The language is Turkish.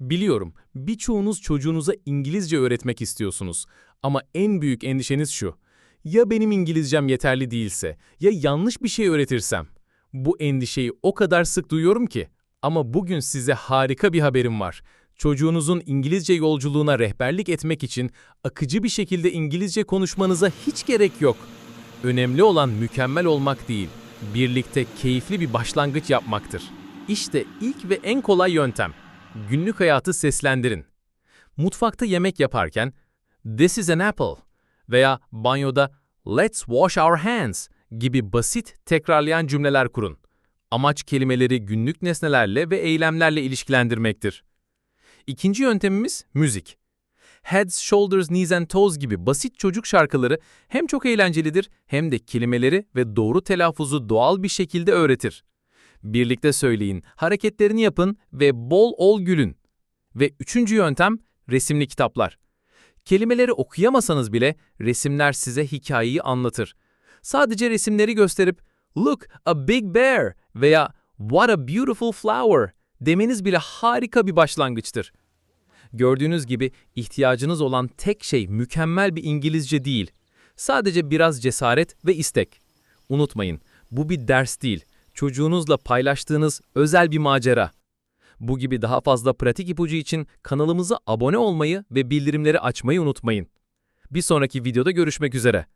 Biliyorum, birçoğunuz çocuğunuza İngilizce öğretmek istiyorsunuz. Ama en büyük endişeniz şu. Ya benim İngilizcem yeterli değilse, ya yanlış bir şey öğretirsem? Bu endişeyi o kadar sık duyuyorum ki. Ama bugün size harika bir haberim var. Çocuğunuzun İngilizce yolculuğuna rehberlik etmek için akıcı bir şekilde İngilizce konuşmanıza hiç gerek yok. Önemli olan mükemmel olmak değil, birlikte keyifli bir başlangıç yapmaktır. İşte ilk ve en kolay yöntem. Günlük hayatı seslendirin. Mutfakta yemek yaparken "This is an apple" veya banyoda "Let's wash our hands" gibi basit tekrarlayan cümleler kurun. Amaç kelimeleri günlük nesnelerle ve eylemlerle ilişkilendirmektir. İkinci yöntemimiz müzik. Heads, Shoulders, Knees and Toes gibi basit çocuk şarkıları hem çok eğlencelidir hem de kelimeleri ve doğru telaffuzu doğal bir şekilde öğretir. Birlikte söyleyin, hareketlerini yapın ve bol ol gülün. Ve üçüncü yöntem resimli kitaplar. Kelimeleri okuyamasanız bile resimler size hikayeyi anlatır. Sadece resimleri gösterip "Look, a big bear" veya "What a beautiful flower" demeniz bile harika bir başlangıçtır. Gördüğünüz gibi ihtiyacınız olan tek şey mükemmel bir İngilizce değil. Sadece biraz cesaret ve istek. Unutmayın, bu bir ders değil, çocuğunuzla paylaştığınız özel bir macera. Bu gibi daha fazla pratik ipucu için kanalımıza abone olmayı ve bildirimleri açmayı unutmayın. Bir sonraki videoda görüşmek üzere.